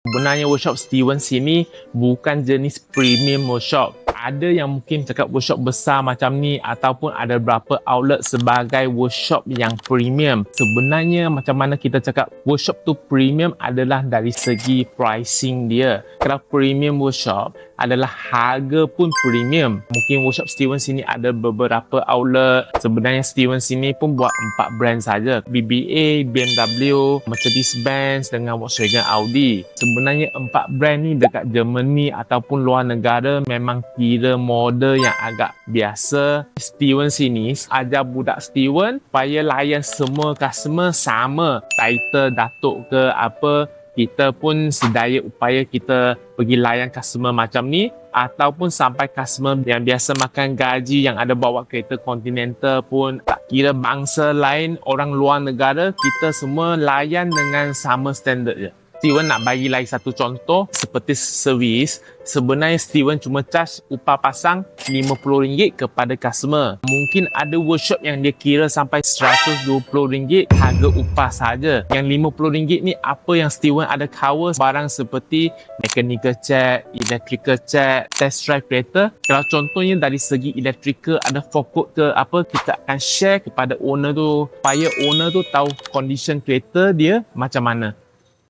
Sebenarnya workshop Steven sini bukan jenis premium workshop. Ada yang mungkin cakap workshop besar macam ni ataupun ada berapa outlet sebagai workshop yang premium. Sebenarnya macam mana kita cakap workshop tu premium adalah dari segi pricing dia. Kalau premium workshop adalah harga pun premium. Mungkin workshop Steven sini ada beberapa outlet. Sebenarnya Steven sini pun buat empat brand saja. BBA, BMW, Mercedes-Benz dengan Volkswagen Audi. Sebenarnya empat brand ni dekat Germany ataupun luar negara memang kira model yang agak biasa. Steven sini ajar budak Steven supaya layan semua customer sama. Title Datuk ke apa kita pun sedaya upaya kita pergi layan customer macam ni ataupun sampai customer yang biasa makan gaji yang ada bawa kereta Continental pun tak kira bangsa lain orang luar negara kita semua layan dengan sama standard je Steven nak bagi lagi satu contoh seperti servis. Sebenarnya Steven cuma charge upah pasang RM50 kepada customer. Mungkin ada workshop yang dia kira sampai RM120 harga upah saja yang RM50 ni apa yang Steven ada cover? Barang seperti mechanical check electrical check test drive kereta. Kalau contohnya dari segi electrical ada fokut ke apa kita akan share kepada owner tu. Supaya owner tu tahu condition kereta dia macam mana